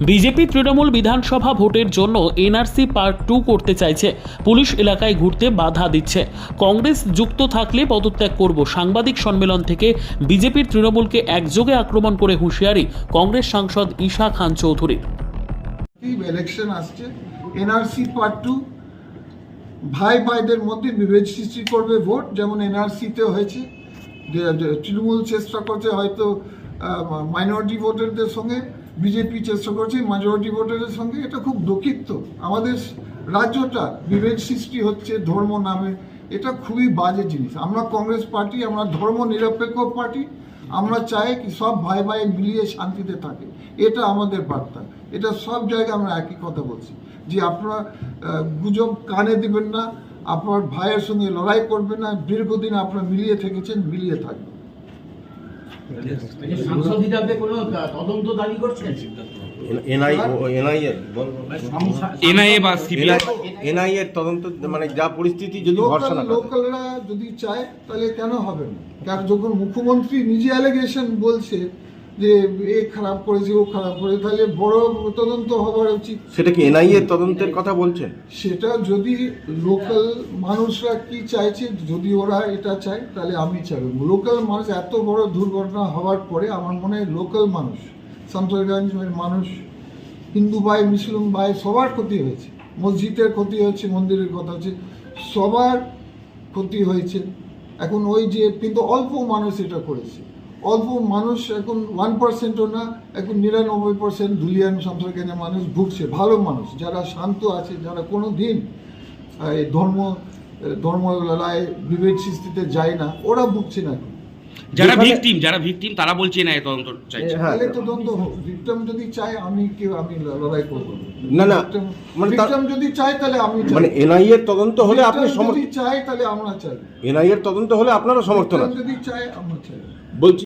BJP Trinamool বিধানসভা ভোটের জন্য এনআরসি পার্ট টু করতে চাইছে। পুলিশ এলাকায় ঘুরতে বাধা দিচ্ছে। কংগ্রেস যুক্ত থাকলে পদত্যাগ করব। সাংবাদিক সম্মেলন থেকে বিজেপির তৃণমূলকে একযোগে আক্রমণ করে হুঁশিয়ারি কংগ্রেস সাংসদ ঈশা খান চৌধুরীর আসছে? NRC two. ভাই ভাইদের মধ্যে বিভেদ সৃষ্টি করবে ভোট, যেমন এনআরসিতে হয়েছে। তৃণমূল চেষ্টা করছে হয়তো মাইনরিটি ভোটারদের সঙ্গে। বিজেপি চেষ্টা করছে মেজরিটি ভোটারের সঙ্গে। এটা খুব দুঃখিত। আমাদের রাজ্যটা বিভেদ সৃষ্টি হচ্ছে ধর্ম নামে। এটা খুবই বাজে জিনিস। আমরা কংগ্রেস পার্টি, আমরা ধর্ম নিরপেক্ষ পার্টি। আমরা চাই কি সব ভাই ভাই মিলিয়ে শান্তিতে থাকে। এটা আমাদের বার্তা। এটা সব জায়গায় আমরা একই কথা বলছি। যে আপনারা গুজব কানে দিবেন না। আপনার ভাইয়ের সঙ্গে লড়াই করবেন না। দীর্ঘদিন আপনারা মিলিয়ে থেকেছেন, মিলিয়ে থাকবেন। সাংসদ হিসাবে কোনো তদন্ত দাবি করছেন এনআইএ এনআইএ বা সিবিআই এনআই তদন্ত মানে যা পরিস্থিতি যদি ভরসা না লোকালরা যদি চায় তাহলে কেন হবে না? যখন মুখ্যমন্ত্রী নিজে অ্যালিগেশন বলছে যে এ খারাপ করেছে ও খারাপ করেছে তাহলে বড় তদন্ত হবার উচিত। সেটা কি এনআই এর তদন্তের কথা বলছেন? সেটা যদি লোকাল মানুষরা কি চাইছে যদি ওরা এটা চায় তাহলে আমি চাইব। লোকাল মানুষ এত বড় দুর্ঘটনা হওয়ার পরে আমার মনে হয় লোকাল মানুষ সান্তরগঞ্জের মানুষ হিন্দু ভাই মুসলিম ভাই সবার ক্ষতি হয়েছে। মসজিদের ক্ষতি হয়েছে মন্দিরের কথা হচ্ছে সবার ক্ষতি হয়েছে। এখন ওই যে কিন্তু অল্প মানুষ এটা করেছে। অল্প মানুষ এখন ওয়ান পার্সেন্টও না এখন নিরানব্বই পার্সেন্ট ধুলিয়ান সম্প্রদায়ের মানুষ ভুগছে ভালো মানুষ যারা শান্ত আছে যারা কোনো দিন এই ধর্ম ধর্ম লড়াই বিভেদ সৃষ্টিতে যায় না ওরা ভুগছে না এখন। যারা ভিকটিম যারা ভিকটিম তারা বলছে না তদন্ত চাইছে। তাহলে তো দ্বন্দ্ব হোক। ভিক্টম যদি চায় আমি কেউ আমি লড়াই করব। না, না, মানে ভিক্টম যদি চায় তাহলে আমি মানে এনআই এর তদন্ত হলে আপনি সমর্থন যদি চায় তাহলে আমরা চাই। এনআই এর তদন্ত হলে আপনারও সমর্থন আছে। যদি চায় আমরা চাই। বলছি